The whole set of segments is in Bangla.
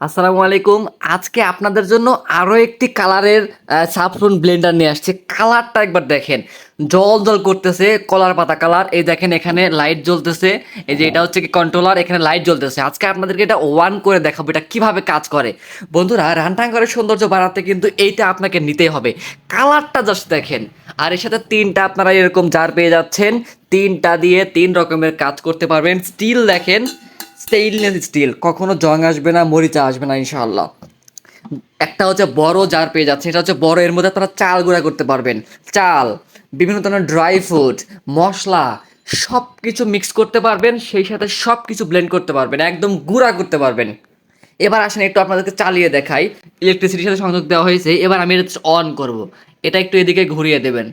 আসসালামু আলাইকুম। আজকে আপনাদের জন্য আরও একটি কালারের সাফরন ব্লেন্ডার নিয়ে আসছে। কালারটা একবার দেখেন। জল জল করতেছে, কলার পাতা কালার। এই দেখেন এখানে লাইট জ্বলতেছে। এই যে এটা হচ্ছে কি কন্ট্রোলার এখানে লাইট জ্বলতেছে। আজকে আপনাদেরকে এটা ওয়ান করে দেখাবো, এটা কীভাবে কাজ করে। বন্ধুরা রান্নাঘরের সৌন্দর্য বাড়াতে কিন্তু এইটা আপনাকে নিতেই হবে। কালারটা জাস্ট দেখেন। আর এর সাথে তিনটা আপনারা এরকম জার পেয়ে যাচ্ছেন। তিনটা দিয়ে তিন রকমের কাজ করতে পারবেন। স্টিল দেখেন স্টেইনলেস স্টিল কখনো জং আসবে না, মরিচা আসবে না, ইনশাআল্লাহ। একটা হচ্ছে বড় জার পেয়ে যাচ্ছে, এটা হচ্ছে বড়, এর মধ্যে আপনারা চাল গুঁড়া করতে পারবেন। চাল, বিভিন্ন ধরনের ড্রাই ফ্রুট মশলা সব কিছু মিক্স করতে পারবেন, সেই সাথে সব কিছু ব্লেন্ড করতে পারবেন, একদম গুঁড়া করতে পারবেন। এবার আসেন একটু আপনাদেরকে চালিয়ে দেখাই ইলেকট্রিসিটির সাথে সংযোগ দেওয়া হয়েছে, এবার আমি এটা অন করব। এটা একটু এদিকে ঘুরিয়ে দেবেন।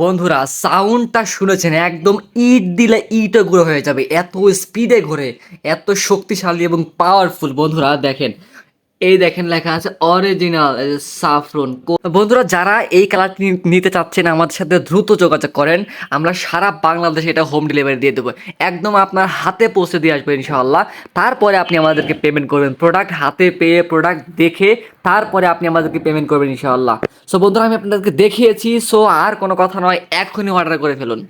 বন্ধুরা সাউন্ডটা শুনেছেন? একদম ইট দিলে ইটে ঘুরে হয়ে যাবে। এত স্পিডে ঘুরে, এত শক্তিশালী এবং পাওয়ারফুল বন্ধুরা, দেখেন এই দেখেন লেখা আছে অরিজিনাল সাফরন বন্ধুরা, যারা এই কালারটি নিতে চাচ্ছেন, আমাদের সাথে দ্রুত যোগাযোগ করেন। আমরা সারা বাংলাদেশে এটা হোম ডেলিভারি দিয়ে দেবো। একদম আপনার হাতে পৌঁছে দিয়ে আসবে ইনশাআল্লাহ। তারপরে আপনি আমাদেরকে পেমেন্ট করবেন প্রোডাক্ট হাতে পেয়ে প্রোডাক্ট দেখে তারপরে আপনি আমাদেরকে পেমেন্ট করবেন ইনশাআল্লাহ। সো বন্ধুরা, আমি আপনাদেরকে দেখিয়েছি। সো আর কোনো কথা নয়, এখনই অর্ডার করে ফেলুন।